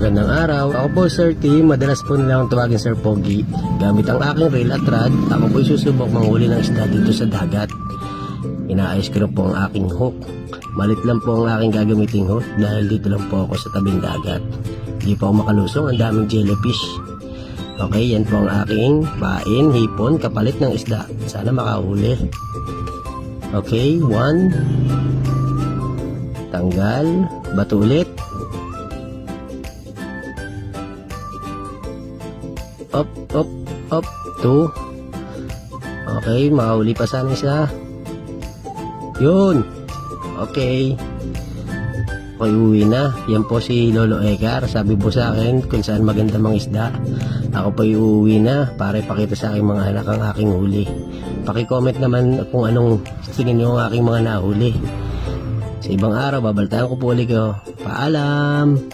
Magandang araw. Ako po Sir T. Madalas po nila akong tawagin Sir Pogi. Gamit ang aking reel at rod, ako po susubok manghuli ng isda dito sa dagat. Inaayos ko na po ang aking hook. Malit lang po ang aking gagamiting hook dahil dito lang po ako sa tabing dagat. Hindi po ako makalusong, ang daming jellyfish. Okay, yan po ang aking pain, hipon, kapalit ng isda. Sana makahuli. Okay, one. Tanggal. Bato ulit. Up, up, up. Two. Okay, makahuli pa sana isa. Yun. Okay. Okay, uwi na. Yan po si Lolo Ekar. Sabi po sa akin kung saan maganda mang isda. Ako po uuwi na para ipakita sa aking mga anak ang aking huli. Paki-comment naman kung anong tingin niyo ang aking mga nahuli. Sa ibang araw, babaltaan ko po ulit kayo. Paalam!